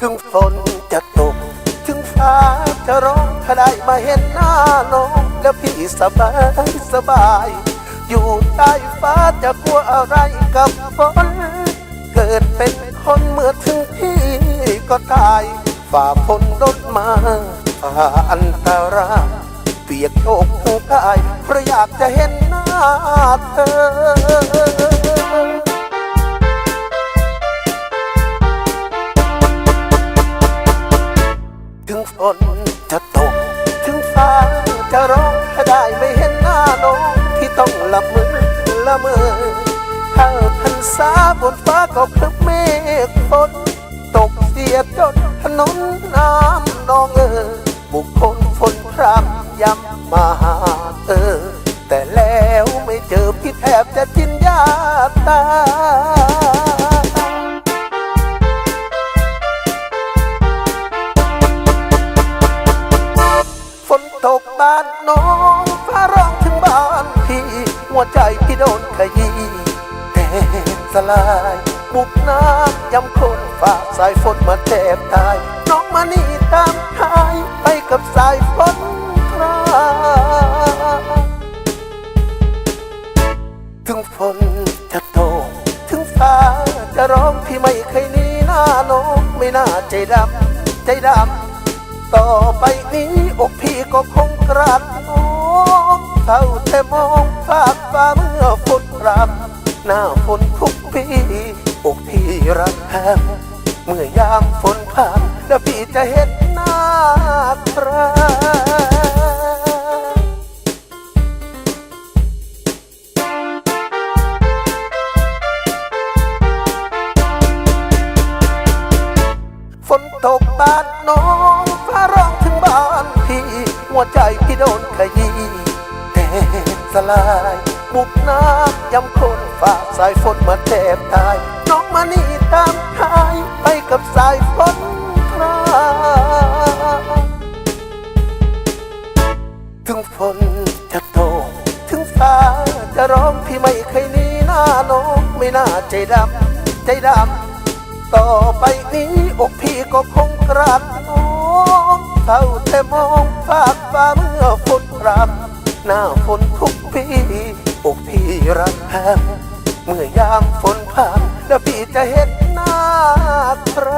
ถึงฝนจะตก ถึงฟ้าจะร้องถ้าได้มาเห็นหน้าน้อง แล้วพี่สบายสบาย อยู่ใต้ฟ้าจะกลัวอะไรกับฝนเกิดเป็นคนเมื่อถึงที่ก็ตายฝ่าฝนรถมาฝ่าอันตรายเปียกโชกทั้งกายเพราะอยากจะเห็นหน้าเธอ ฝนจะตก ถึงฟ้าจะร้องถ้ได้ไม่เห็นหน้าน้องที่ต้องละมือละเมอถ้าพันษาบนฟ้าก็คลึกเมฆฝนตกเสียจนถนนน้ำนองเออบุคคลฝนพรำยำมาหาเออ ตกบ้านน้องฟ้าร้องถึงบ้านพี่หัวใจพี่โดนขยี้แต่สลายบุกน้ำยำคนฝ่าสายฝนมาแทบตายน้องมานี่ตามทายไปกับสายฝนคราถึงฝนจะตกถึงฟ้าจะร้องพี่ไม่เคยหนีหน้าน้องไม่น่าใจดำใจดำ ต่อไปนี้อกพี่ก็คงกราดน้องเท่าแต่มองฟากฟ้าเมื่อฝนพรำหน้าฝนทุกปีอกพี่รักแทบเมื่อยามฝนผ่านแล้วพี่จะเห็นหน้าใครฝนตกบ้านน้อง ร้องถึงบ้านพี่ หัวใจพี่โดนขยี้แต่สลายบุกน้ำยำคนฝ่าสายฝนมาแทบตายน้องมานี่ตามทายไปกับสายฝนคราถึงฝนจะตกถึงฟ้าจะร้องพี่ไม่เคยหนีหน้าน้องไม่น่าใจดำใจดำต่อไปนี้อกพี่ก็คงกราดน้อง เท่าแต่มองภากฟ้าเมื่อฝนพรำหน้าฝนทุกปีอกพี่รักแทบเมื่อยามฝนผ่านแล้วพี่จะเห็นหน้าใคร